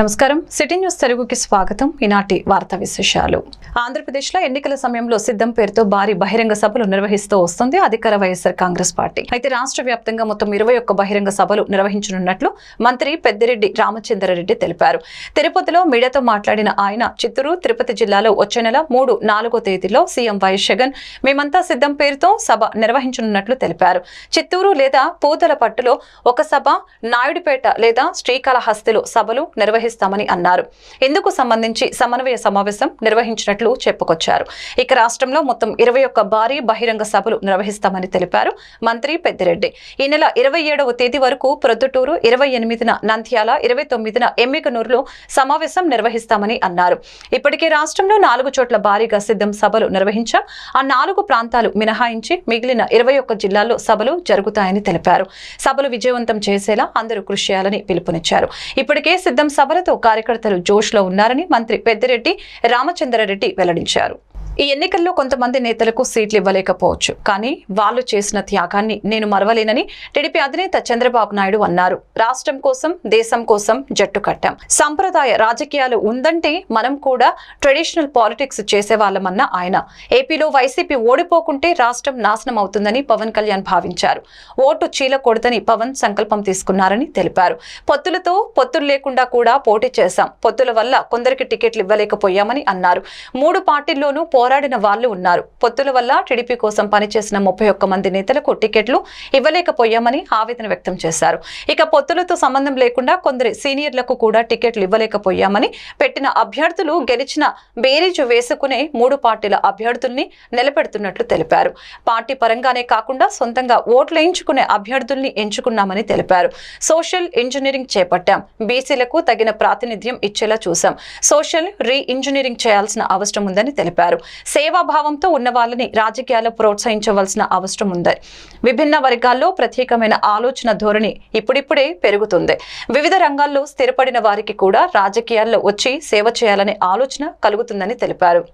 నమస్కారం. City news తెలుగుకి స్వాగతం. ఈనాటి వార్తా విశేషాలు. ఆంధ్రప్రదేశ్లో ఎన్నికల సమయంలో సిద్ధం పేరుతో భారీ బహిరంగ సభలు నిర్వహిస్తూ వస్తుంది. అధికార వైఎస్ఆర్ కాంగ్రెస్ పార్టీ. అయితే రాష్ట్ర వ్యాప్తంగా మొత్తం ఇరవై ఒక్క బహిరంగ సభలు నిర్వహించనున్నట్లు మంత్రి పెద్దిరెడ్డి రామచంద్రారెడ్డి తెలిపారు. తిరుపతిలో మీడియాతో మాట్లాడిన ఆయన చిత్తూరు తిరుపతి జిల్లాలో వచ్చే నెల మూడు నాలుగో తేదీలో సీఎం వైఎస్ జగన్ మేమంతా సిద్ధం పేరుతో సభ నిర్వహించనున్నట్లు తెలిపారు. చిత్తూరు లేదా పూతల పట్టులో ఒక సభ నాయుడుపేట లేదా శ్రీకాళహస్తిలో సభలు నిర్వహిస్తామని అన్నారు. ఇందుకు సంబంధించి సమన్వయ సమావేశం నిర్వహించినట్లు చెప్పుకొచ్చారు. ఇక రాష్ట్రంలో మొత్తం ఇరవై ఒక్క భారీ బహిరంగ సభలు నిర్వహిస్తామని తెలిపారు మంత్రి పెద్దిరెడ్డి. ఈ నెల ఇరవై ఏడవ తేదీ వరకు ప్రొద్దుటూరు ఇరవై ఎనిమిదిన నంద్యాల ఇరవై తొమ్మిదిన ఎమ్మికనూరులో సమావేశం నిర్వహిస్తామని అన్నారు. ఇప్పటికే రాష్ట్రంలో నాలుగు చోట్ల భారీగా సిద్ధం సభలు నిర్వహించాం. ఆ నాలుగు ప్రాంతాలు మినహాయించి మిగిలిన ఇరవై ఒక్క జిల్లాల్లో సభలు జరుగుతాయని తెలిపారు. సభలు విజయవంతం చేసేలా అందరూ కృషి చేయాలని పిలుపునిచ్చారు. ఇప్పటికే సిద్ధం సభలతో కార్యకర్తలు జోష్లో ఉన్నారని మంత్రి పెద్దిరెడ్డి రామచంద్రారెడ్డి వెల్లడించారు. ఈ ఎన్నికల్లో కొంతమంది నేతలకు సీట్లు ఇవ్వలేకపోవచ్చు. కానీ వాళ్ళు చేసిన త్యాగాన్ని నేను మరవలేనని టీడీపీ అధినేత చంద్రబాబు నాయుడు అన్నారు. రాష్ట్రం కోసం దేశం కోసం జట్టు కట్టాం. సంప్రదాయ రాజకీయాలు ఉందంటే మనం కూడా ట్రెడిషనల్ పాలిటిక్స్ చేసేవాళ్ళమన్న ఆయన. ఏపీలో వైసీపీ ఓడిపోకుంటే రాష్ట్రం నాశనం అవుతుందని పవన్ కళ్యాణ్ భావించారు. ఓటు చీలకూడదని పవన్ సంకల్పం తీసుకున్నారని తెలిపారు. పొత్తులతో పొత్తులు లేకుండా కూడా పోటీ చేశాం. పొత్తుల వల్ల కొందరికి టికెట్లు ఇవ్వలేకపోయామని అన్నారు. మూడు పార్టీల్లోనూ పోరాడిన వాళ్ళు ఉన్నారు. పొత్తుల వల్ల టీడీపీ కోసం పనిచేసిన ముప్పై ఒక్క మంది నేతలకు టికెట్లు ఇవ్వలేకపోయామని ఆవేదన వ్యక్తం చేశారు. ఇక పొత్తులతో సంబంధం లేకుండా కొందరి సీనియర్లకు కూడా టికెట్లు ఇవ్వలేకపోయామని పెట్టిన అభ్యర్థులు గెలిచిన బేరీజు వేసుకునే మూడు పార్టీల అభ్యర్థుల్ని నిలబెడుతున్నట్లు తెలిపారు. పార్టీ పరంగానే కాకుండా సొంతంగా ఓట్లు వేయించుకునే అభ్యర్థుల్ని ఎంచుకున్నామని తెలిపారు. సోషల్ ఇంజనీరింగ్ చేపట్టాం. బీసీలకు తగిన ప్రాతినిధ్యం ఇచ్చేలా చూశాం. సోషల్ రీ ఇంజనీరింగ్ చేయాల్సిన అవసరం ఉందని తెలిపారు. సేవాభావంతో ఉన్న వాళ్ళని రాజకీయాల్లో ప్రోత్సహించవలసిన అవసరం ఉంది. విభిన్న వర్గాల్లో ప్రత్యేకమైన ఆలోచన ధోరణి ఇప్పుడిప్పుడే పెరుగుతుంది. వివిధ రంగాల్లో స్థిరపడిన వారికి కూడా రాజకీయాల్లో వచ్చి సేవ చేయాలనే ఆలోచన కలుగుతుందని తెలిపారు.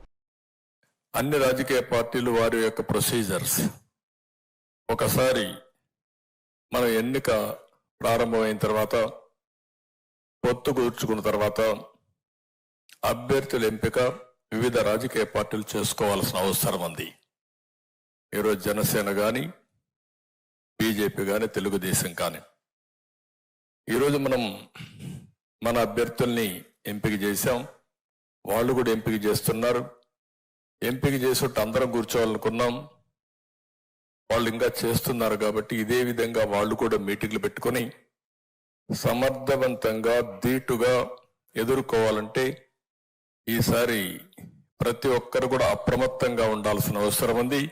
అన్ని రాజకీయ పార్టీలు వారి యొక్క ప్రొసీజర్స్. ఒకసారి మన ఎన్నిక ప్రారంభమైన తర్వాత పొత్తు కూర్చుకున్న తర్వాత అభ్యర్థుల ఎంపిక వివిధ రాజకీయ పార్టీలు చేసుకోవాల్సిన అవసరం ఉంది. ఈరోజు జనసేన కానీ బీజేపీ కానీ తెలుగుదేశం కానీ. ఈరోజు మనం మన అభ్యర్థుల్ని ఎంపిక చేశాం. వాళ్ళు కూడా ఎంపిక చేస్తున్నారు. ఎంపిక చేసేట్టు అందరం కూర్చోవాలనుకున్నాం. వాళ్ళు ఇంకా చేస్తున్నారు కాబట్టి ఇదే విధంగా వాళ్ళు కూడా మీటింగ్లు పెట్టుకొని సమర్థవంతంగా ధీటుగా ఎదుర్కోవాలంటే ఈసారి ప్రతి ఒక్కరు కూడా అప్రమత్తంగా ఉండాల్సిన అవసరం ఉంది.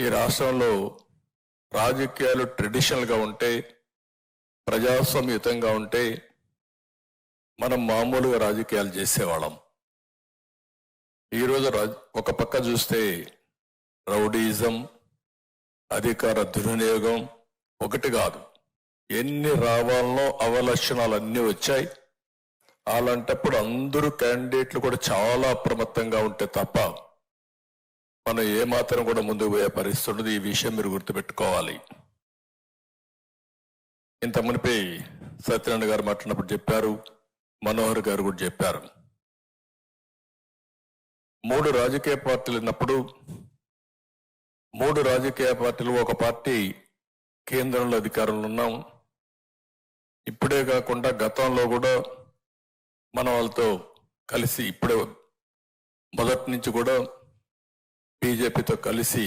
ఈ రాష్ట్రంలో రాజకీయాలు ట్రెడిషనల్గా ఉంటే ప్రజాస్వామ్యుతంగా ఉంటే మనం మామూలుగా రాజకీయాలు చేసేవాళ్ళం. ఈరోజు రాజ ఒక పక్క చూస్తే రౌడీయిజం అధికార దుర్వినియోగం ఒకటి కాదు. ఎన్ని రావాలనో అవలక్షణాలు అన్నీ వచ్చాయి. అలాంటప్పుడు అందరూ క్యాండిడేట్లు కూడా చాలా అప్రమత్తంగా ఉంటే తప్ప మనం ఏమాత్రం కూడా ముందుకు పోయే పరిస్థితి ఉండదు. ఈ విషయం మీరు గుర్తుపెట్టుకోవాలి. ఇంత మునిపే సత్యనారాయణ గారు మాట్లాడినప్పుడు చెప్పారు మనోహర్ గారు కూడా చెప్పారు. మూడు రాజకీయ పార్టీలు ఉన్నప్పుడు మూడు రాజకీయ పార్టీలు ఒక పార్టీ కేంద్రంలో అధికారంలో ఉన్నాం. ఇప్పుడే కాకుండా గతంలో కూడా మన వాళ్ళతో కలిసి ఇప్పుడే మొదటి నుంచి కూడా బీజేపీతో కలిసి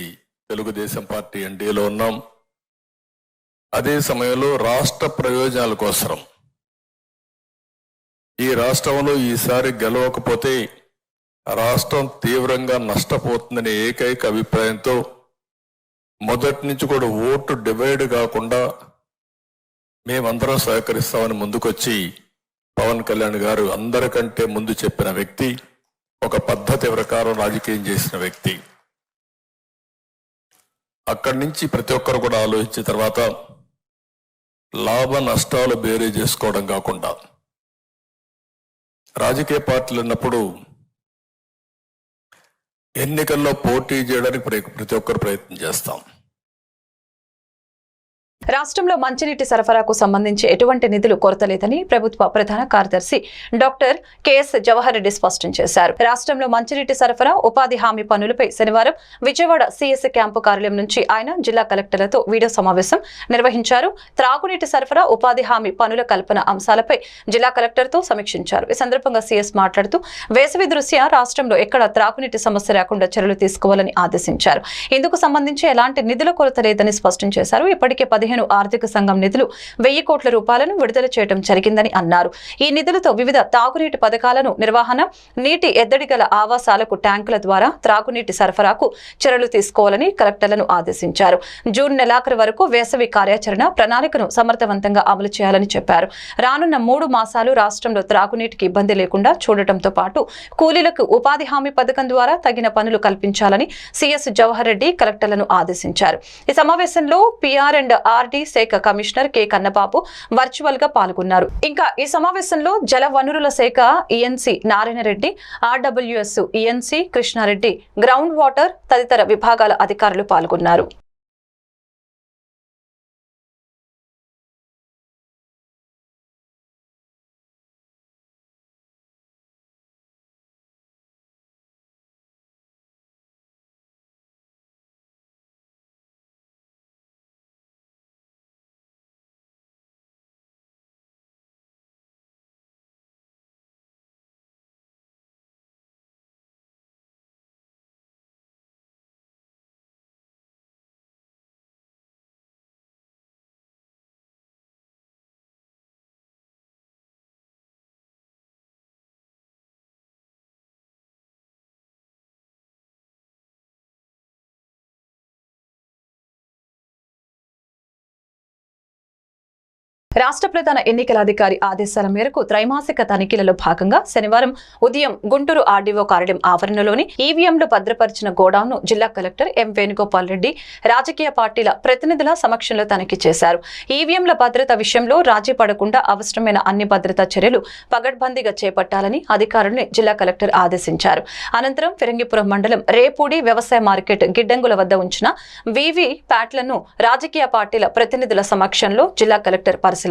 తెలుగుదేశం పార్టీ ఎన్డీఏలో ఉన్నాం. అదే సమయంలో రాష్ట్ర ప్రయోజనాల కోసం ఈ రాష్ట్రంలో ఈసారి గెలవకపోతే రాష్ట్రం తీవ్రంగా నష్టపోతుందనే ఏకైక అభిప్రాయంతో మొదటి నుంచి కూడా ఓటు డివైడ్ కాకుండా మేమందరం సహకరిస్తామని ముందుకొచ్చి పవన్ కళ్యాణ్ గారు అందరికంటే ముందు చెప్పిన వ్యక్తి ఒక పద్ధతి ప్రకారం రాజకీయం చేసిన వ్యక్తి. అక్కడి నుంచి ప్రతి ఒక్కరు కూడా ఆలోచించిన తర్వాత లాభ నష్టాలు బేరే చేసుకోవడం కాకుండా రాజకీయ పార్టీలు ఉన్నప్పుడు ఎన్నికల్లో పోటీ చేయడానికి ప్రతి ఒక్కరు ప్రయత్నం చేస్తాం. రాష్ట్రంలో మంచినీటి సరఫరాకు సంబంధించి ఎటువంటి నిధులు కొరత లేదని ప్రభుత్వ ప్రధాన కార్యదర్శి డాక్టర్ కెఎస్ జవహర్ రెడ్డి స్పష్టం చేశారు. రాష్ట్రంలో మంచినీటి సరఫరా ఉపాధి హామీ పనులపై శనివారం విజయవాడ సిఎస్ క్యాంపు కార్యాలయం నుంచి ఆయన జిల్లా కలెక్టర్లతో వీడియో సమావేశం నిర్వహించారు. త్రాగునీటి సరఫరా ఉపాధి హామీ పనుల కల్పన అంశాలపై జిల్లా కలెక్టర్తో సమీక్షించారు. ఈ సందర్భంగా సీఎస్ మాట్లాడుతూ వేసవి దృష్ట్యా రాష్ట్రంలో ఎక్కడ త్రాగునీటి సమస్య రాకుండా చర్యలు తీసుకోవాలని ఆదేశించారు. ఇందుకు సంబంధించి ఎలాంటి నిధుల కొరత లేదని స్పష్టం చేశారు. ఇప్పటికే పదిహేను ఆర్థిక సంఘం నిధులు వెయ్యి కోట్ల రూపాయలను విడుదల చేయడం జరిగిందని అన్నారు. ఈ నిధులతో వివిధ తాగునీటి పథకాలను నిర్వహణ నీటి ఎద్దడి గల ఆవాసాలకు ట్యాంకుల ద్వారా త్రాగునీటి సరఫరాకు చర్యలు తీసుకోవాలని కలెక్టర్లను ఆదేశించారు. జూన్ నెలాఖరు వరకు వేసవి కార్యాచరణ ప్రణాళికను సమర్థవంతంగా అమలు చేయాలని చెప్పారు. రానున్న మూడు మాసాలు రాష్ట్రంలో త్రాగునీటికి ఇబ్బంది లేకుండా చూడటంతో పాటు కూలీలకు ఉపాధి హామీ పథకం ద్వారా తగిన పనులు కల్పించాలని సిఎస్ జవహర్ రెడ్డి కలెక్టర్లను ఆదేశించారు. ఈ సమావేశంలో పిఆర్ అండ్ ఆర్ పార్టీ శాఖ కమిషనర్ కె. కన్నబాబు వర్చువల్గా పాల్గొన్నారు. ఇంకా ఈ సమావేశంలో జల వనరుల శాఖ ENC Narayana Reddy RWS ENC Krishnareddy ground water తదితర విభాగాల అధికారులు పాల్గొన్నారు. రాష్ట్ర ప్రధాన ఎన్నికల అధికారి ఆదేశాల మేరకు త్రైమాసిక తనిఖీలలో భాగంగా శనివారం ఉదయం గుంటూరు ఆర్డీఓ కార్యాలయం ఆవరణలోని ఈవీఎంలు భద్రపరిచిన గోడౌన్ను జిల్లా కలెక్టర్ ఎం వేణుగోపాల్ రెడ్డి రాజకీయ పార్టీల ప్రతినిధుల సమక్షంలో తనిఖీ చేశారు. ఈవీఎంల భద్రత విషయంలో రాజీ పడకుండా అవసరమైన అన్ని భద్రతా చర్యలు పగడ్బందీగా చేపట్టాలని అధికారుల్ని జిల్లా కలెక్టర్ ఆదేశించారు. అనంతరం ఫిరంగిపురం మండలం రేపూడి వ్యవసాయ మార్కెట్ గిడ్డంగుల వద్ద ఉంచిన వివి ప్యాట్లను రాజకీయ పార్టీల ప్రతినిధుల సమక్షంలో జిల్లా కలెక్టర్ పరిశీలించారు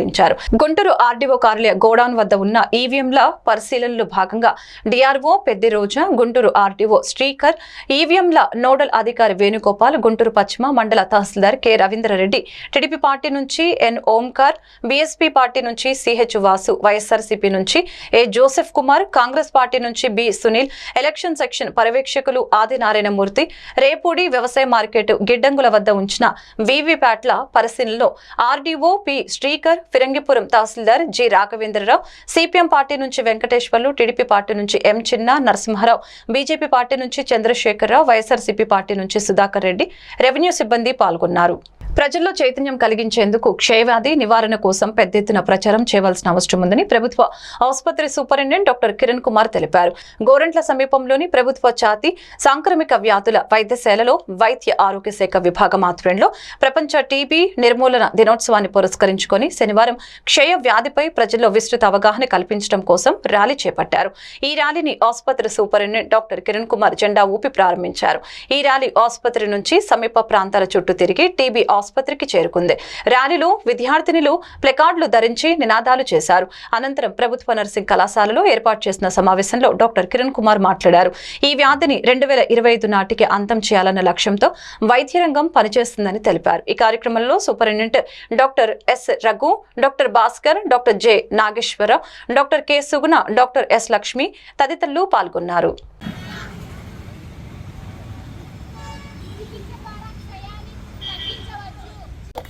గుంటూరు ఆర్డీఓ కార్యాలయ గోడౌన్ వద్ద ఉన్న ఈవీఎంల పరిశీలనలో భాగంగా డిఆర్ఓ పెద్దిరోజా గుంటూరు ఆర్డీఓ శ్రీకర్ ఈవీఎంల నోడల్ అధికారి వేణుగోపాల్ గుంటూరు పశ్చిమ మండల tahsildar K Ravindra Reddy TDP party నుంచి ఎన్ ఓంకార్ బీఎస్పీ పార్టీ నుంచి సిహెచ్ వాసు వైఎస్ఆర్సీపీ నుంచి A Joseph Kumar Congress party నుంచి బి సునీల్ ఎలక్షన్ సెక్షన్ పర్యవేక్షకులు ఆదినారాయణమూర్తి రేపూడి వ్యవసాయ మార్కెట్ గిడ్డంగుల వద్ద ఉంచిన వీవీప్యాట్ల పరిశీలనలో RDO P Srikar Phirangipuram tahsildar G Raghavendrarao CPM party నుంచి వెంకటేశ్వర్లు టీడీపీ పార్టీ నుంచి ఎం చిన్న నరసింహారావు బీజేపీ పార్టీ నుంచి చంద్రశేఖరరావు వైఎస్ఆర్సీపీ పార్టీ నుంచి సుధాకర్ రెడ్డి రెవెన్యూ సిబ్బంది పాల్గొన్నారు. ప్రజల్లో చైతన్యం కలిగించేందుకు క్షయవ్యాధి నివారణ కోసం పెద్ద ఎత్తున ప్రచారం చేయవలసిన అవసరం ఉందని ప్రభుత్వ ఆసుపత్రి సూపరింటెండెంట్ డాక్టర్ కిరణ్ కుమార్ తెలిపారు. గోరంట్ల సమీపంలోని ప్రభుత్వ ఛాతి సాంక్రమిక వ్యాధుల వైద్యశాలలో వైద్య ఆరోగ్య శాఖ విభాగం ఆధ్వర్యంలో ప్రపంచ టీబీ నిర్మూలన దినోత్సవాన్ని పురస్కరించుకొని శనివారం క్షయ వ్యాధిపై ప్రజల్లో విస్తృత అవగాహన కల్పించడం కోసం ర్యాలీ చేపట్టారు. ఈ ర్యాలీని ఆసుపత్రి సూపరింటెండెంట్ డాక్టర్ కిరణ్ కుమార్ జెండా ఊపి ప్రారంభించారు. ఈ ర్యాలీ ఆసుపత్రి నుంచి సమీప ప్రాంతాల చుట్టూ తిరిగి టీబీ ఆసుపత్రికి చేరుకుంది. ర్యాలీలో విద్యార్థినులు ప్లెకార్డులు ధరించి నినాదాలు చేశారు. అనంతరం ప్రభుత్వ నర్సింగ్ కళాశాలలో ఏర్పాటు చేసిన సమావేశంలో డాక్టర్ కిరణ్ కుమార్ మాట్లాడారు. ఈ వ్యాధిని రెండు వేల ఇరవై ఐదు నాటికి అంతం చేయాలన్న లక్ష్యంతో వైద్య రంగం పనిచేస్తుందని తెలిపారు. ఈ కార్యక్రమంలో superintendent doctor S Raghu doctor Bhaskar doctor J Nageswararao doctor K Suguna doctor S Lakshmi తదితరులు పాల్గొన్నారు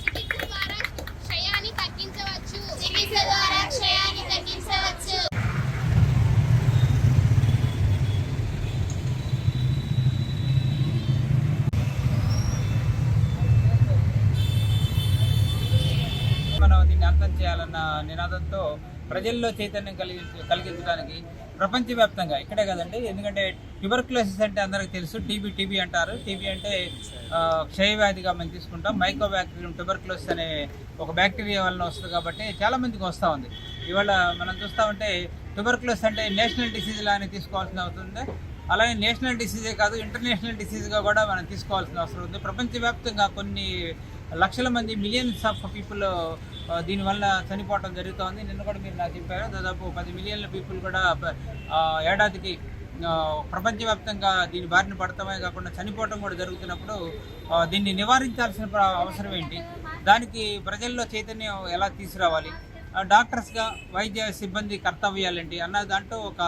చికిత్స ద్వారా క్షయాన్ని తగ్గించవచ్చు చికిత్స ద్వారా క్షయాన్ని తగ్గించవచ్చు మనం దీన్ని అంతం చేయాలన్న నినాదంతో ప్రజల్లో చైతన్యం కలిగి కలిగించడానికి ప్రపంచవ్యాప్తంగా ఇక్కడే కదండి. ఎందుకంటే ట్యూబర్క్లోసిస్ అంటే అందరికీ తెలుసు. టీబీ టీబీ అంటారు. టీబీ అంటే క్షయవ్యాధిగా మనం తీసుకుంటాం. మైకో బ్యాక్టీరియం ట్యూబర్క్లోసిస్ అనే ఒక బ్యాక్టీరియా వలన వస్తుంది కాబట్టి చాలా మందికి వస్తూ ఉంది. ఇవాళ మనం చూస్తూ ఉంటే ట్యూబర్క్లోసిస్ అంటే నేషనల్ డిసీజ్ లానే తీసుకోవాల్సిన అవుతుంది అలాగే నేషనల్ డిసీజే కాదు ఇంటర్నేషనల్ డిసీజ్గా కూడా మనం తీసుకోవాల్సిన అవసరం ఉంది. ప్రపంచవ్యాప్తంగా కొన్ని లక్షల మంది మిలియన్స్ ఆఫ్ పీపుల్ దీనివల్ల చనిపోవటం జరుగుతోంది. నిన్న కూడా మీరు నాకు చెప్పారు. దాదాపు పది మిలియన్ల పీపుల్ కూడా ఏడాదికి ప్రపంచవ్యాప్తంగా దీని బారిన పడటమే కాకుండా చనిపోవటం కూడా జరుగుతున్నప్పుడు దీన్ని నివారించాల్సిన అవసరం ఏంటి? దానికి ప్రజల్లో చైతన్యం ఎలా తీసుకురావాలి? డాక్టర్స్గా వైద్య సిబ్బంది కర్తవ్యాలేంటి? అన్న దాంట్లో ఒక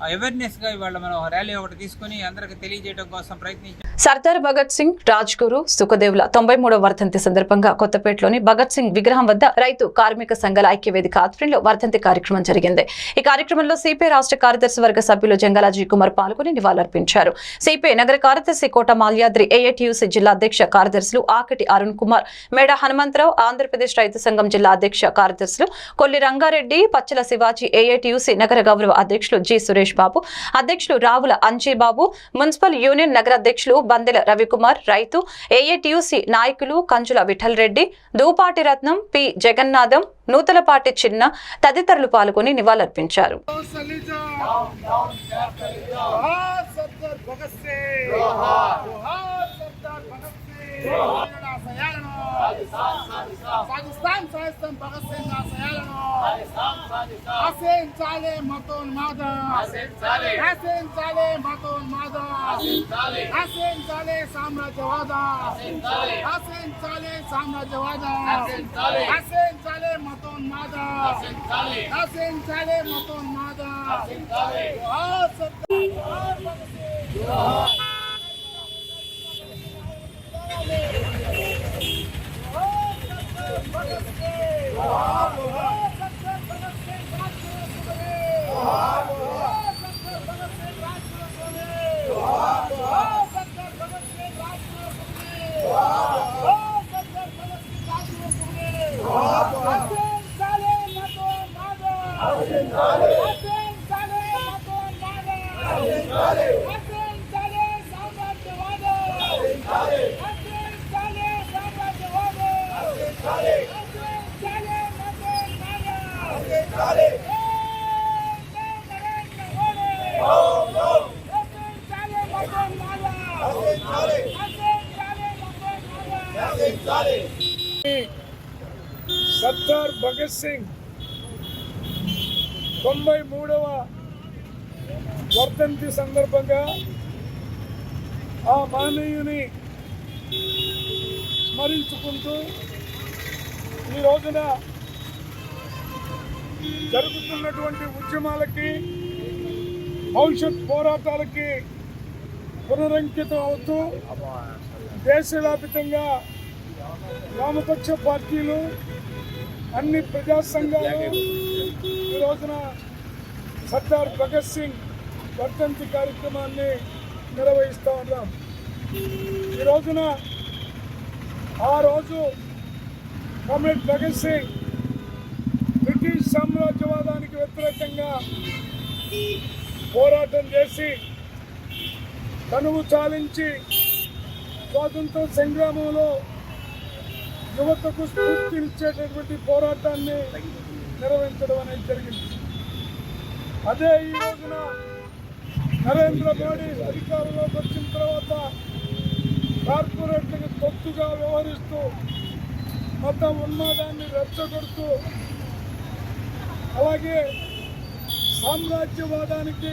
అవేర్నెస్గా ఇవాళ మనం ర్యాలీ ఒకటి తీసుకుని అందరికి తెలియజేయడం కోసం ప్రయత్నించాం. సర్దార్ భగత్ సింగ్ రాజ్ గురు సుఖదేవ్ల తొంభై మూడవ వర్ధంతి సందర్భంగా కొత్తపేటలోని భగత్ సింగ్ విగ్రహం వద్ద రైతు కార్మిక సంఘాల ఐక్య వేదిక ఆధ్వర్యంలో వర్ధంతి కార్యక్రమం జరిగింది. ఈ కార్యక్రమంలో సిపిఐ రాష్ట్ర కార్యదర్శి వర్గ సభ్యులు జంగలాజీ కుమార్ పాల్గొని నివాళులర్పించారు. సిపిఐ నగర కార్యదర్శి కోట మాల్యాద్రి ఏఐటియుసి జిల్లా అధ్యక్ష కార్యదర్శులు ఆకటి అరుణ్ కుమార్ మేడ హనుమంతరావు ఆంధ్రప్రదేశ్ రైతు సంఘం జిల్లా అధ్యక్ష కార్యదర్శులు కొల్లి రంగారెడ్డి పచ్చల శివాజీ ఏఐటియుసి నగర గౌరవ అధ్యక్షులు జి సురేష్ సురేష్ బాబు అధ్యక్షులు రావుల అంజీబాబు మున్సిపల్ యూనియన్ నగర అధ్యక్షులు బందెల రవికుమార్ రైతు ఏఏటియుసి నాయకులు కంజుల విఠల్ రెడ్డి దూపాటి రత్నం పి జగన్నాథం నూతలపాటి చిన్న తదితరులు పాల్గొని నివాళులర్పించారు. భగత్ పాకిస్తాన్ సాయిస్తాం భగత్ సింగ్ నా సయాలను ఆశించాలి మతోన్మాదం ఆశించాలి మతోన్మాదం ఆశించాలి సామ్రాజ్యవాదం ఆశించాలి సామ్రాజ్యవాదం ఆశించాలి మతోన్మాదం ఆశించాలి మతోన్మాదం జోహార్ సర్దార్ జోహార్ భగత్ సింగ్ ఆ మహనీయుని స్మరించుకుంటూ ఈ రోజున జరుగుతున్నటువంటి ఉద్యమాలకి భవిష్యత్ పోరాటాలకి పునరంకితం అవుతూ దేశవ్యాపితంగా వామపక్ష పార్టీలు అన్ని ప్రజా సంఘాలు ఈ రోజున సర్దార్ భగత్ సింగ్ వర్ధంతి కార్యక్రమాన్ని నిర్వహిస్తూ. ఉన్నాం ఈ రోజున ఆ రోజు కమ్రేడ్ భగత్ సింగ్ బ్రిటిష్ సామ్రాజ్యవాదానికి వ్యతిరేకంగా పోరాటం చేసి తనువు చాలించి స్వాతంత్ర సంగ్రామంలో యువతకు స్ఫూర్తినిచ్చేటటువంటి పోరాటాన్ని నిర్వహించడం అనేది జరిగింది. అదే ఈ రోజున నరేంద్ర మోడీ అధికారంలోకి వచ్చిన తర్వాత కార్పొరేట్లకు తొత్తుగా వ్యవహరిస్తూ మత ఉన్మాదాన్ని రెచ్చగొడుతూ అలాగే సామ్రాజ్యవాదానికి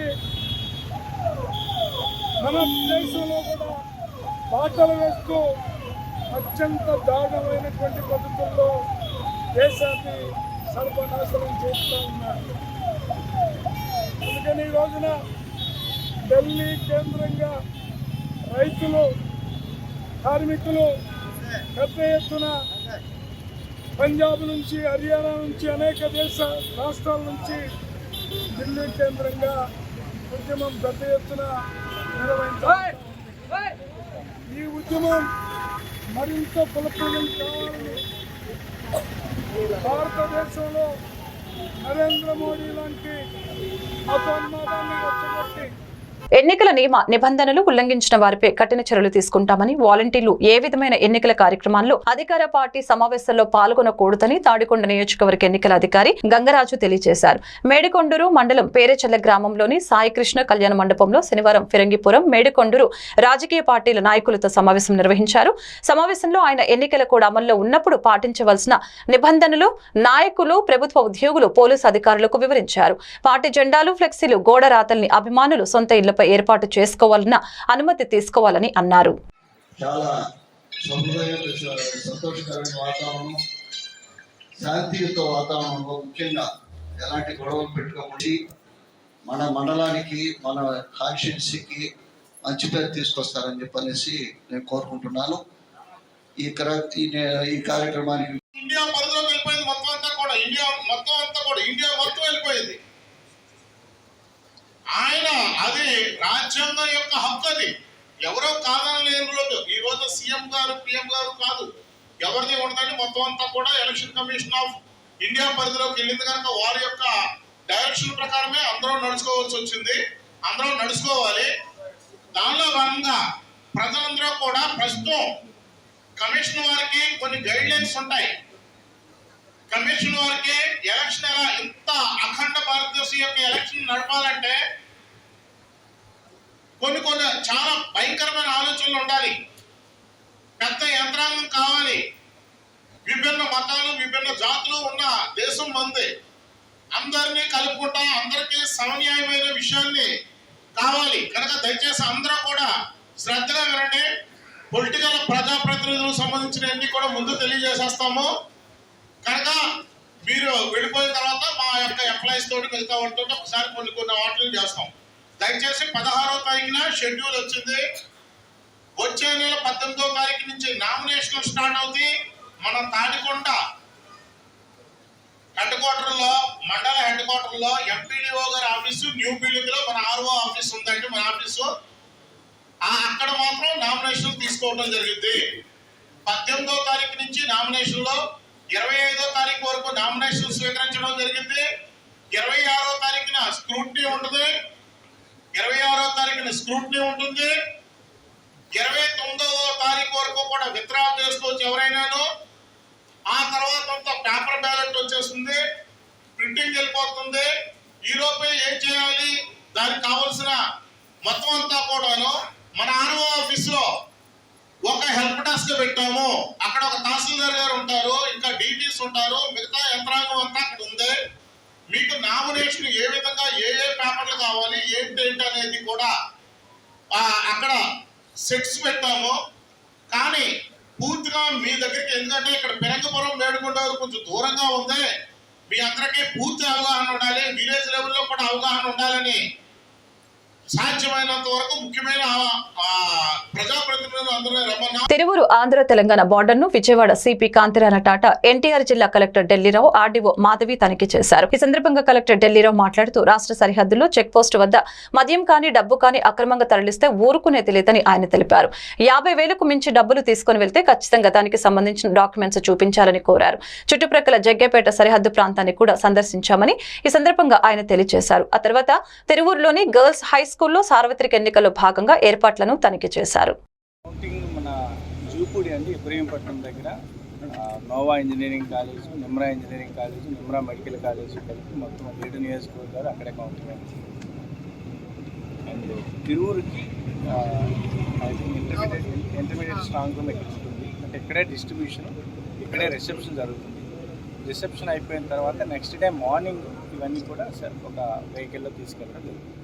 మన దేశంలో కూడా బాటలు వేస్తూ అత్యంత దారుణమైనటువంటి పద్ధతుల్లో దేశాన్ని సర్వనాశనం చేస్తూ ఉన్నారు. అందుకని ఈ రోజున ఢిల్లీ కేంద్రంగా రైతులు కార్మికులు పెద్ద ఎత్తున పంజాబ్ నుంచి హర్యానా నుంచి అనేక దేశ రాష్ట్రాల నుంచి ఢిల్లీ కేంద్రంగా ఉద్యమం పెద్ద ఎత్తున నిర్వహించారు. ఈ ఉద్యమం మరింత ఫలప్రదం కావాలని భారతదేశంలో నరేంద్ర మోడీ లాంటి అపన్మాదాన్ని వచ్చగొట్టి ఎన్నికల నియమ నిబంధనలు ఉల్లంఘించిన వారిపై కఠిన చర్యలు తీసుకుంటామని వాలంటీర్లు ఏ విధమైన ఎన్నికల కార్యక్రమాల్లో అధికార పార్టీ సమావేశంలో పాల్గొనకూడదని తాడికొండ నియోజకవర్గ ఎన్నికల అధికారి గంగరాజు తెలియజేశారు. మేడికొండూరు మండలం పేరేచెల్ల గ్రామంలోని సాయికృష్ణ కళ్యాణ మండపంలో శనివారం ఫిరంగిపురం మేడికొండూరు రాజకీయ పార్టీల నాయకులతో సమావేశం నిర్వహించారు. సమావేశంలో ఆయన ఎన్నికల కూడా అమల్లో ఉన్నప్పుడు పాటించవలసిన నిబంధనలు నాయకులు ప్రభుత్వ ఉద్యోగులు పోలీసు అధికారులకు వివరించారు. పార్టీ జెండాలు ఫ్లెక్సీలు గోడ రాతల్ని అభిమానులు సొంత ఇళ్ళపై ఏర్పాటు చేసుకోవాలన్న అనుమతి తీసుకోవాలని అన్నారు. చాలా శుభ్రమైన సంతోషకరమైన వాతావరణం శాంతియుత వాతావరణంలో ముఖ్యంగా ఎలాంటి గొడవలు పెట్టుకోకుండా మన మండలానికి మన కాన్స్టిట్యున్సీకి మంచి పేరు తీసుకొస్తారని చెప్పనేసి నేను కోరుకుంటున్నాను. ఈ ఈ కార్యక్రమానికి ఇండియా పరిధిలోకి వెళ్ళిపోయింది మొత్తం అంతా కూడా. ఇండియా మొత్తం అంతా కూడా. ఇండియా మొత్తం వెళ్ళిపోయింది. ఆయన అది రాజ్యాంగం యొక్క హక్కు అది. ఎవరో కాదని లేని రోజు ఈ రోజు సీఎం గారు పిఎం గారు కాదు. ఎవరిది ఉండదండి మొత్తం అంతా కూడా ఎలక్షన్ కమిషన్ ఆఫ్ ఇండియా పరిధిలోకి వెళ్ళింది కనుక వారి యొక్క డైరెక్షన్ ప్రకారమే అందరూ నడుచుకోవాల్సి వచ్చింది. అందరూ నడుచుకోవాలి. దానిలో భాగంగా ప్రజలందరూ కూడా ప్రస్తుతం కమిషన్ వారికి కొన్ని గైడ్ లైన్స్ ఉంటాయి. కమిషన్ వారికి ఎలక్షన్ ఎలా ఇంత అఖండ భారత యొక్క ఎలక్షన్ నడపాలంటే కొన్ని కొన్ని చాలా భయంకరమైన ఆలోచనలు ఉండాలి. పెద్ద యంత్రాంగం కావాలి. విభిన్న మతాలు విభిన్న జాతులు ఉన్న దేశం మంది. అందరినీ కలుపుకుంటా అందరికీ సమన్యాయమైన విషయాన్ని కావాలి. కనుక దయచేసి అందరూ కూడా శ్రద్ధగా వినండి. పొలిటికల్ ప్రజాప్రతినిధులకు సంబంధించిన అన్ని కూడా ముందు తెలియజేసేస్తాము. కనుక మీరు వెళ్ళిపోయిన తర్వాత మా యొక్క ఎంప్లాయీస్ తోటి వెళ్తా ఉంటుంటే ఒకసారి కొన్ని కొన్ని వాటిని చేస్తాం. దయచేసి పదహారో తారీఖున షెడ్యూల్ వచ్చింది. వచ్చే నెల పద్దెనిమిదో తారీఖు నుంచి నామినేషన్ స్టార్ట్ అవుతాయి మన తాడికొండ హెడ్ క్వార్టర్లో మండల హెడ్ క్వార్టర్లో ఎంపీడీఓ గారి ఆఫీసు న్యూ బిల్డింగ్లో మన ఆర్ఓ ఆఫీస్ ఉందండి మన ఆఫీసు. ఆ అక్కడ మాత్రం నామినేషన్ తీసుకోవడం జరిగింది. పద్దెనిమిదో తారీఖు నుంచి నామినేషన్లో ఇరవై ఐదో తారీఖు వరకు నామినేషన్ స్వీకరించడం జరిగింది. ఇరవై ఆరో తారీఖున స్క్రూట్నీ ఉంటుంది. ఇరవై ఆరో తారీఖున స్క్రూట్నీ ఉంటుంది. ఇరవై తొమ్మిదవ తారీఖు వరకు కూడా విత్డ్రా చేసుకోవచ్చు ఎవరైనాను. ఆ తర్వాత అంతా పేపర్ బ్యాలెట్ వచ్చేస్తుంది. ప్రింటింగ్ వెళ్ళిపోతుంది. ఈ ఏం చేయాలి? దానికి కావాల్సిన మొత్తం అంతా కూడాను మన ఆర్ఓ ఆఫీస్లో ఒక హెల్ప్ డెస్క్ పెట్టాము. అక్కడ ఒక తహసీల్దార్ గారు ఉంటారు ఇంకా డీటీస్ ఉంటారు మిగతా యంత్రాంగం అంతా అక్కడ ఉంది. మీకు నామినేషన్ ఏ విధంగా ఏ ఏ పేపర్లు కావాలి ఏంటి ఏంటి అనేది కూడా అక్కడ సెట్స్ పెట్టాము. కానీ పూర్తిగా మీ దగ్గరికి ఎందుకంటే ఇక్కడ పెరంగపురం వేడుకొండ కొంచెం దూరంగా ఉంది. మీ అందరికీ పూర్తి అవగాహన ఉండాలి విలేజ్ లెవెల్లో కూడా అవగాహన ఉండాలని సాధ్యమైనంత వరకు ముఖ్యమైన తిరువురు ఆంధ్ర తెలంగాణ బార్డర్ను విజయవాడ సిపి కాంతిరాల టాటా ఎన్టీఆర్ జిల్లా కలెక్టర్ ఢిల్లీరావు ఆర్డీఓ మాధవి తనిఖీ చేశారు. ఈ సందర్భంగా కలెక్టర్ ఢిల్లీరావు మాట్లాడుతూ రాష్ట్ర సరిహద్దుల్లో చెక్ పోస్ట్ వద్ద మద్యం కానీ డబ్బు కానీ అక్రమంగా తరలిస్తే ఊరుకునే తెలియదని ఆయన తెలిపారు. యాభై వేలకు మించి డబ్బులు తీసుకుని వెళ్తే ఖచ్చితంగా దానికి సంబంధించిన డాక్యుమెంట్స్ చూపించాలని కోరారు. చుట్టుప్రక్కల జగ్గేపేట సరిహద్దు ప్రాంతాన్ని కూడా సందర్శించామని ఈ సందర్భంగా ఆయన తెలియజేశారు. ఆ తర్వాత తిరువూరులోని గర్ల్స్ హై స్కూల్లో సార్వత్రిక ఎన్నికల్లో భాగంగా ఏర్పాట్లను తనిఖీ చేశారు. కౌంటింగ్ మన జూపూడి అండి ఇబ్రహీంపట్నం దగ్గర. Nova engineering college Nimra engineering college Nimra medical college కలిపి మొత్తం ఏడు నియోజకవర్గాలు అక్కడే కౌంటింగ్ అండ్. తిరువురుకి ఐ ఇంటర్మీడియట్ ఇంటర్మీడియట్ స్ట్రాంగ్ రూమ్ ఎక్కిస్తుంది అంటే ఇక్కడే డిస్ట్రిబ్యూషన్ ఇక్కడే రిసెప్షన్ జరుగుతుంది. రిసెప్షన్ అయిపోయిన తర్వాత నెక్స్ట్ డే మార్నింగ్ ఇవన్నీ కూడా ఒక వెహికల్లో తీసుకెళ్ళడం జరుగుతుంది.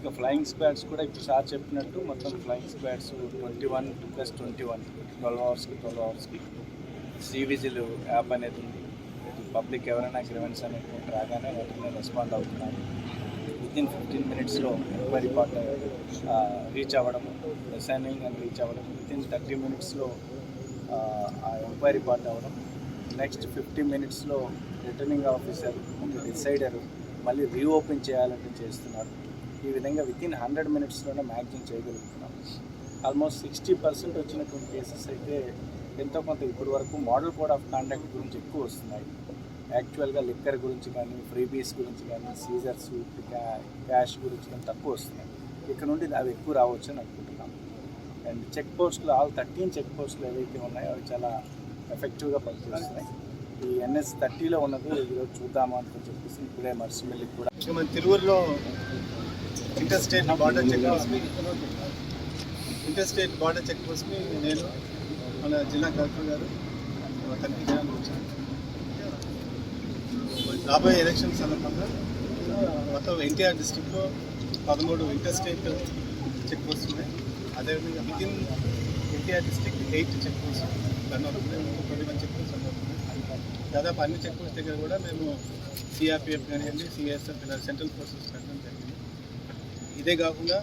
ఇంకా ఫ్లయింగ్ స్క్వాడ్స్ కూడా ఇప్పుడు సార్ చెప్పినట్టు మొత్తం flying squads twenty one plus twenty one twelve అవర్స్కి ట్వెల్వ్ అవర్స్కి సీ విజిల్ యాప్ అనేది ఉంది. పబ్లిక్ ఎవరైనా గ్రివెన్స్ అనేది రాగానే వెంటనే రెస్పాండ్ అవుతున్నారు. విత్ ఇన్ ఫిఫ్టీన్ మినిట్స్లో ఎంక్వైరీ పార్ట్ రీచ్ అవ్వడం రిసైనింగ్ అని రీచ్ అవ్వడం. విత్ ఇన్ థర్టీ మినిట్స్లో ఆ ఎంక్వైరీ పార్ట్ అవ్వడం. నెక్స్ట్ ఫిఫ్టీ మినిట్స్లో రిటర్నింగ్ ఆఫీసర్ డిసైడర్ మళ్ళీ రీఓపెన్ చేయాలంటే చేస్తున్నారు. ఈ విధంగా విత్ ఇన్ హండ్రెడ్ మినిట్స్లోనే మ్యాగ్జిన్ చేయగలుగుతున్నాం. ఆల్మోస్ట్ సిక్స్టీ పర్సెంట్ వచ్చినటువంటి కేసెస్ అయితే ఎంతో కొంత ఇప్పటి వరకు మోడల్ కోడ్ ఆఫ్ కాండక్ట్ గురించి ఎక్కువ వస్తున్నాయి. యాక్చువల్గా లిక్కర్ గురించి కానీ ఫ్రీబీస్ గురించి కానీ సీజర్స్ క్యాష్ గురించి కానీ తక్కువ వస్తున్నాయి. ఇక్కడ నుండి అవి ఎక్కువ రావచ్చు అని అనుకుంటున్నాం. అండ్ చెక్ పోస్టులు ఆల్ థర్టీన్ చెక్ పోస్టులు ఏవైతే ఉన్నాయో అవి చాలా ఎఫెక్టివ్గా పనిచేస్తున్నాయి. ఈ ఎన్ఎస్ థర్టీలో ఉన్నది ఈరోజు చూద్దామా అని చెప్పేసి ఇప్పుడే మర్సిమిల్లికి కూడా మన తిరువురులో ఇంటర్ స్టేట్ బార్డర్ చెక్ పోస్ట్ని ఇంటర్ స్టేట్ బార్డర్ చెక్ పోస్ట్ని నేను మన జిల్లా కలెక్టర్ గారు తనిఖీ చేయాలని వచ్చాను. రాబోయే ఎలక్షన్ సందర్భంగా మొత్తం ఎన్టీఆర్ డిస్టిక్లో పదమూడు ఇంటర్ స్టేట్ చెక్ పోస్ట్ ఉన్నాయి. అదేవిధంగా within NTR district eight check post Kurnool twenty one check post దాదాపు అన్ని చెక్ పోస్ట్ దగ్గర కూడా మేము సిఆర్పిఎఫ్ కానివ్వండి సిఎస్ఎఫ్ ఇలా సెంట్రల్ ఫోర్సెస్ పెట్టడం జరిగింది. ఇదే కాకుండా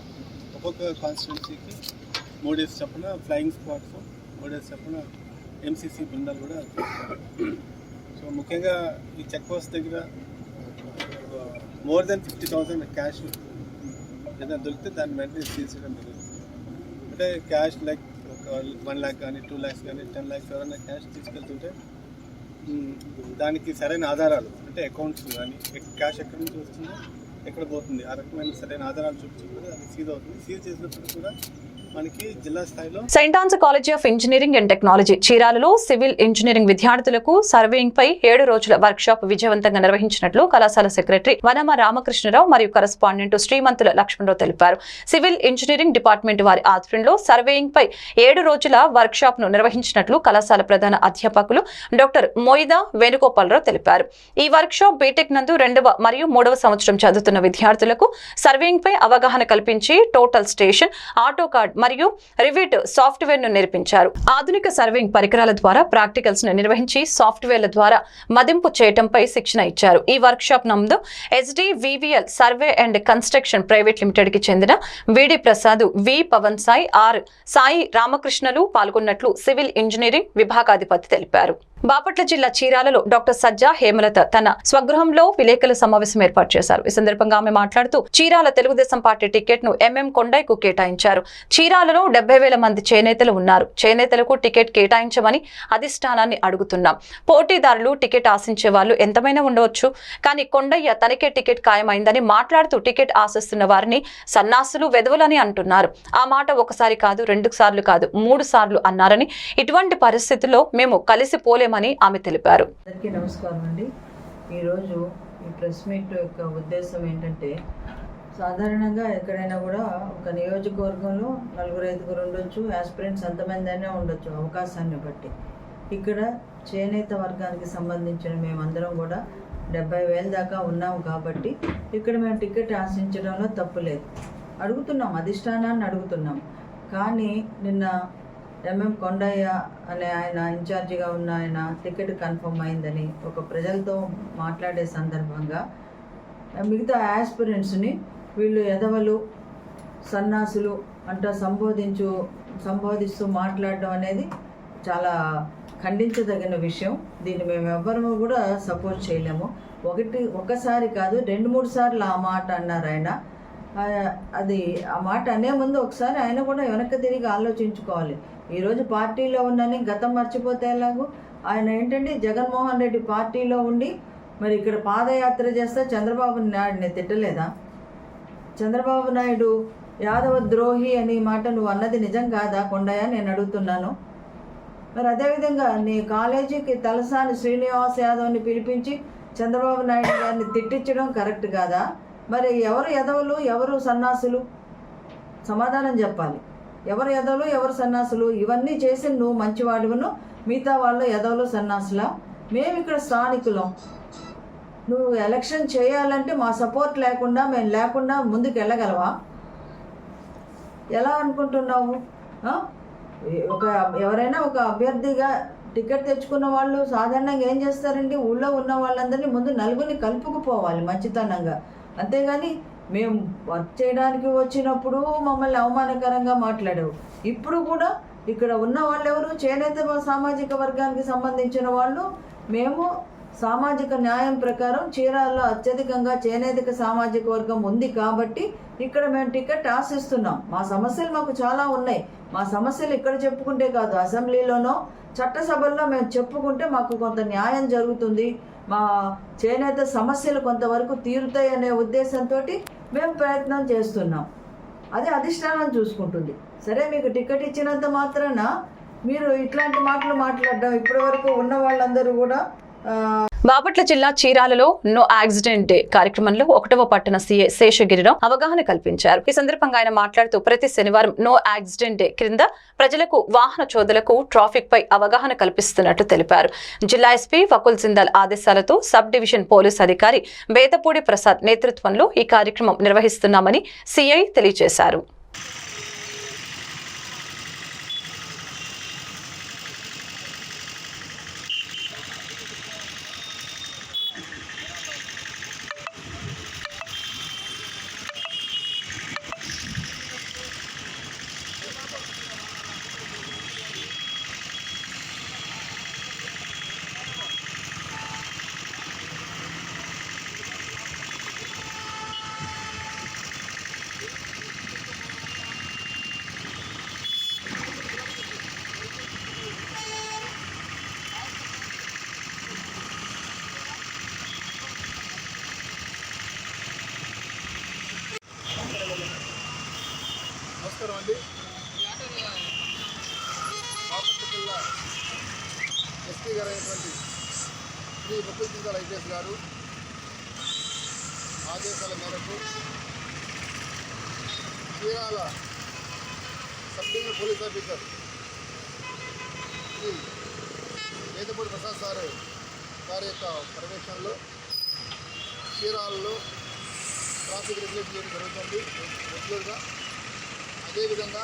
ఒక్కొక్క కాన్స్టిట్యున్సీకి మూడేసి చొప్పున ఫ్లయింగ్ స్క్వాడ్స్ మూడేసి చొప్పున ఎంసీసీ బృందాలు కూడా సో ముఖ్యంగా ఈ చెక్ పోస్ట్ దగ్గర more than fifty thousand cash ఏదైనా దొరికితే దాన్ని వెంటనే సీజ్ చేయడం జరుగుతుంది అంటే క్యాష్ లైక్ ఒక వన్ ల్యాక్ కానీ టూ ల్యాక్స్ కానీ టెన్ ల్యాక్స్ ఎవరైనా క్యాష్ తీసుకెళ్తుంటే దానికి సరైన ఆధారాలు అంటే అకౌంట్స్ కానీ క్యాష్ ఎక్కడి నుంచి వస్తుందో ఎక్కడ పోతుంది? ఆ రకమైన సరైన ఆధారాలు చూపించినప్పుడు అది సీజ్ అవుతుంది. సీజ్ చేసినప్పుడు కూడా మనకి జిల్లా స్థాయిలో Saint Ann's college of engineering and technology చీరాలలో civil engineering విద్యార్థులకు సర్వేయింగ్ పై ఏడు రోజుల వర్క్ షాప్ విజయవంతంగా నిర్వహించినట్లు కళాశాల సెక్రటరీ వనమ రామకృష్ణరావు మరియు కరస్పాండెంట్ శ్రీమంతుల లక్ష్మణరావు తెలిపారు. సివిల్ ఇంజనీరింగ్ డిపార్ట్మెంట్ వారి ఆధ్వర్యంలో సర్వేయింగ్ పై ఏడు రోజుల వర్క్ షాప్ను నిర్వహించినట్లు కళాశాల ప్రధాన అధ్యాపకులు డాక్టర్ మొయిదా వేణుగోపాలరావు తెలిపారు. ఈ వర్క్ షాప్ బీటెక్ నందు రెండవ మరియు మూడవ సంవత్సరం చదువుతున్న విద్యార్థులకు సర్వేయింగ్ పై అవగాహన కల్పించి టోటల్ స్టేషన్ ఆటో కార్డ్ మరియు రివిట్ సాఫ్ట్వేర్ను నేర్పించారు. ఆధునిక సర్వేయింగ్ పరికరాల ద్వారా ప్రాక్టికల్స్ను నిర్వహించి సాఫ్ట్వేర్ల ద్వారా మదింపు చేయటంపై శిక్షణ ఇచ్చారు. ఈ వర్క్ షాప్ నందు SDVVL survey and construction private లిమిటెడ్కి చెందిన VD Prasad V Pavan Sai R Sai రామకృష్ణలు పాల్గొన్నట్లు సివిల్ ఇంజనీరింగ్ విభాగాధిపతి తెలిపారు. బాపట్ల జిల్లా చీరాలలో డాక్టర్ సజ్జా హేమలత తన స్వగృహంలో విలేకరుల సమావేశం ఏర్పాటు చేశారు. ఈ సందర్భంగా ఆమె మాట్లాడుతూ చీరాల తెలుగుదేశం పార్టీ టికెట్ను ఎంఎం కొండైకు కేటాయించారు. జిల్లాలలో డెబ్బై వేల మంది చేనేతలు ఉన్నారు. చేనేతలకు టికెట్ కేటాయించమని అధిష్టానాన్ని అడుగుతున్నాం. పోటీదారులు టికెట్ ఆశించే వాళ్ళు ఎంతమైనా ఉండవచ్చు. కానీ కొండయ్య తనకే టికెట్ ఖాయమైందని మాట్లాడుతూ టికెట్ ఆశిస్తున్న వారిని సన్నాసులు వెధవులని అంటున్నారు. ఆ మాట ఒకసారి కాదు రెండు సార్లు కాదు మూడు సార్లు అన్నారని ఇటువంటి పరిస్థితుల్లో మేము కలిసి పోలేమని ఆమె తెలిపారు. అందరికీ నమస్కారం అండి ఈరోజు ఈ ప్రెస్ మీట్ యొక్క ఉద్దేశం ఏంటంటే సాధారణంగా ఎక్కడైనా కూడా ఒక నియోజకవర్గంలో నలుగురు ఐదుగురు ఉండొచ్చు యాస్పిరెంట్స్ ఎంతమంది అయినా ఉండొచ్చు అవకాశాన్ని బట్టి. ఇక్కడ చేనేత వర్గానికి సంబంధించిన మేమందరం కూడా డెబ్బై వేల దాకా ఉన్నాము కాబట్టి ఇక్కడ మేము టికెట్ ఆశించడంలో తప్పు లేదు. అడుగుతున్నాం అధిష్టానాన్ని అడుగుతున్నాం. కానీ నిన్న ఎంఎం కొండయ్య అనే ఆయన ఇన్ఛార్జిగా ఉన్న ఆయన టికెట్ కన్ఫర్మ్ అయిందని ఒక ప్రజలతో మాట్లాడే సందర్భంగా మిగతా ఆస్పిరెంట్స్ని వీళ్ళు ఎదవలు సన్నాసులు అంట సంబోధించు సంబోధిస్తూ మాట్లాడడం అనేది చాలా ఖండించదగిన విషయం. దీన్ని మేము ఎవ్వరము కూడా సపోర్ట్ చేయలేము. ఒకటి ఒకసారి కాదు రెండు మూడు సార్లు ఆ మాట అన్నారు ఆయన. అది ఆ మాట అనే ముందు ఒకసారి ఆయన కూడా వెనక్కి తిరిగి ఆలోచించుకోవాలి. ఈరోజు పార్టీలో ఉన్నని గతం మర్చిపోతే ఎలాగో? ఆయన ఏంటంటే జగన్మోహన్ రెడ్డి పార్టీలో ఉండి మరి ఇక్కడ పాదయాత్ర చేస్తే చంద్రబాబు నాయుడిని తిట్టలేదా? చంద్రబాబు నాయుడు యాదవ ద్రోహి అనే మాట నువ్వు అన్నది నిజం కాదా కొండయ్య? నేను అడుగుతున్నాను. మరి అదేవిధంగా నీ కాలేజీకి తలసాని శ్రీనివాస్ యాదవ్ని పిలిపించి చంద్రబాబు నాయుడు గారిని తిట్టించడం కరెక్ట్ కాదా? మరి ఎవరు ఎదవలు ఎవరు సన్నాసులు? సమాధానం చెప్పాలి. ఎవరు ఎదవలు ఎవరు సన్నాసులు? ఇవన్నీ చేసి నువ్వు మంచివాడివను మిగతా వాళ్ళు ఎదవలు సన్నాసులా? మేము ఇక్కడ స్థానికులం. నువ్వు ఎలక్షన్ చేయాలంటే మా సపోర్ట్ లేకుండా మేము లేకుండా ముందుకు వెళ్ళగలవా ఎలా అనుకుంటున్నావు? ఒక ఎవరైనా ఒక అభ్యర్థిగా టికెట్ తెచ్చుకున్న వాళ్ళు సాధారణంగా ఏం చేస్తారండి? ఊళ్ళో ఉన్న వాళ్ళందరినీ ముందు నలుగురిని కలుపుకుపోవాలి మంచితనంగా. అంతేగాని మేము వర్క్ చేయడానికి వచ్చినప్పుడు మమ్మల్ని అవమానకరంగా మాట్లాడావు. ఇప్పుడు కూడా ఇక్కడ ఉన్న వాళ్ళు ఎవరు చేనేత సామాజిక వర్గానికి సంబంధించిన వాళ్ళు. మేము సామాజిక న్యాయం ప్రకారం చీరాల్లో అత్యధికంగా చేనేతిక సామాజిక వర్గం ఉంది కాబట్టి ఇక్కడ మేము టికెట్ ఆశిస్తున్నాం. మా సమస్యలు మాకు చాలా ఉన్నాయి. మా సమస్యలు ఇక్కడ చెప్పుకుంటే కాదు అసెంబ్లీలోనో చట్టసభల్లో మేము చెప్పుకుంటే మాకు కొంత న్యాయం జరుగుతుంది. మా చేనేత సమస్యలు కొంతవరకు తీరుతాయి అనే ఉద్దేశంతో మేము ప్రయత్నం చేస్తున్నాం. అదే అధిష్టానం చూసుకుంటుంది. సరే మీకు టికెట్ ఇచ్చినంత మాత్రాన మీరు ఇట్లాంటి మాటలు మాట్లాడడం ఇప్పటివరకు ఉన్న వాళ్ళందరూ కూడా బాపట్ల జిల్లా చీరాలలో నో యాక్సిడెంట్ డే కార్యక్రమంలో ఒకటవ పట్టణ సీఏ శేషగిరిరావు అవగాహన కల్పించారు. ఈ సందర్భంగా ఆయన మాట్లాడుతూ ప్రతి శనివారం నో యాక్సిడెంట్ డే క్రింద ప్రజలకు వాహన చోదలకు ట్రాఫిక్ పై అవగాహన కల్పిస్తున్నట్టు తెలిపారు. జిల్లా ఎస్పీ వకుల్ సిందాల్ ఆదేశాలతో సబ్ డివిజన్ పోలీస్ అధికారి బేతపూడి ప్రసాద్ నేతృత్వంలో ఈ కార్యక్రమం నిర్వహిస్తున్నామని సీఐ తెలియజేశారు నమస్కారం అండి బాపట్ల జిల్లా ఎస్పీ గారు అయినటువంటి శ్రీ ముకుల్ జిందాల్ ఐపీఎస్ గారు ఆదేశాల మేరకు Chirala sub division police officer. Vedapudi Prasad sir వారి యొక్క పర్యవేక్షణలో చీరాలలో ట్రాఫిక్ రెగ్యులేషన్ చేయడం జరుగుతుంది. రెగ్యులర్గా. అదేవిధంగా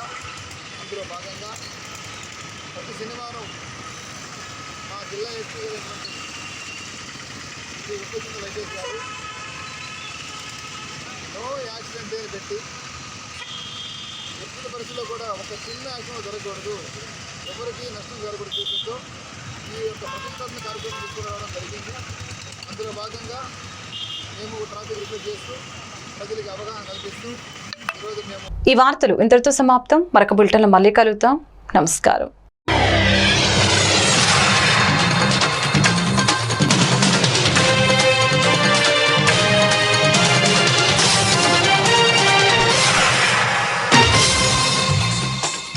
అందులో భాగంగా ప్రతి శనివారం మా జిల్లా ఎస్పీ అయినటువంటి శ్రీ ఉపజింద గారు నో యాక్సిడెంట్ పేరు పెట్టి ఎప్పుడు పరిస్థితుల్లో కూడా ఒక చిన్న యాక్షన్ జరగకూడదు. ఎవరికి నష్టం జరగకూడదు చూసిందో ఈ యొక్క ప్రతిష్టాత్మక కార్యక్రమం తీసుకురావడం జరిగింది. అందులో భాగంగా మేము ట్రాఫిక్ రిపేర్ చేస్తూ ప్రజలకు అవగాహన కల్పిస్తూ ఈరోజు మేము ఈ వార్తలు ఇంతటితో సమాప్తం. మరొక బులెటిన్లో మళ్ళీ కలుగుతాం నమస్కారం.